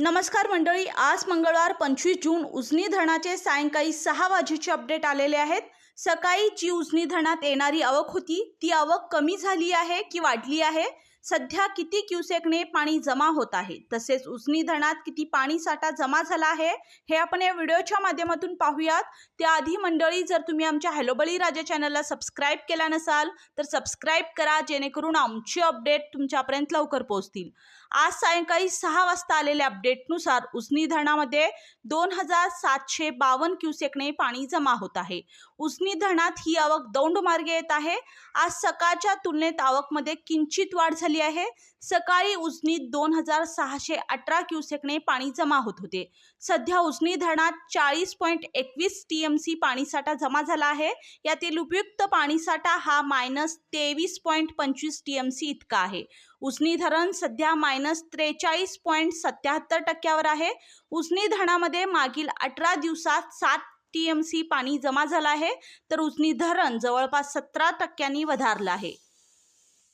नमस्कार मंडळी आज मंगळवार पंचवीस जून उजनी धरणाचे सायंकाळी सहा वाजेचे अपडेट आलेले आहेत. सकाळी जी उजनी धरणात येणारी आवक होती ती आवक कमी झाली आहे की वाढली आहे? सध्या किती क्युसेकने पाणी जमा होत आहे? तसेच उजनी धरणात किती पाणी साठा जमा झाला आहे? हे आपण या व्हिडिओच्या माध्यमातून पाहूयात. त्याआधी मंडळी जर तुम्ही आमच्या हॅलोबळी राजा चॅनलला सबस्क्राईब केला नसाल तर सबस्क्राईब करा जेणेकरून आमची अपडेट तुमच्यापर्यंत लवकर पोहोचतील. आज सायंकाळी सहा वाजता आलेल्या अपडेटनुसार उजनी धरणामध्ये दोन हजार सातशे बावन्न क्युसेकने पाणी जमा होत आहे. उजनी धरणात ही आवक दौंड मार्गे येत आहे. आज सकाळच्या तुलनेत आवकमध्ये किंचित वाढ झाली आहे. सकाळी उजनीत दोन हजार सहाशे अठरा क्युसेकने पाणी जमा होत होते. सध्या उजनी धरणात चाळीस पॉईंट एकवीस टी एम सी पाणीसाठा जमा झाला आहे. यातील उपयुक्त पाणीसाठा हा मायनस तेवीस पॉईंट पंचवीस टी एम सी इतका आहे. उजनी धरण सध्या मायनस त्रेचाळीस पॉईंट सत्याहत्तर टक्क्यावर आहे. उजनी धरणामध्ये मागील अठरा दिवसात सात टी एम सी पाणी जमा झालं आहे. तर उजनी धरण जवळपास सतरा टक्क्यांनी वधारलं आहे.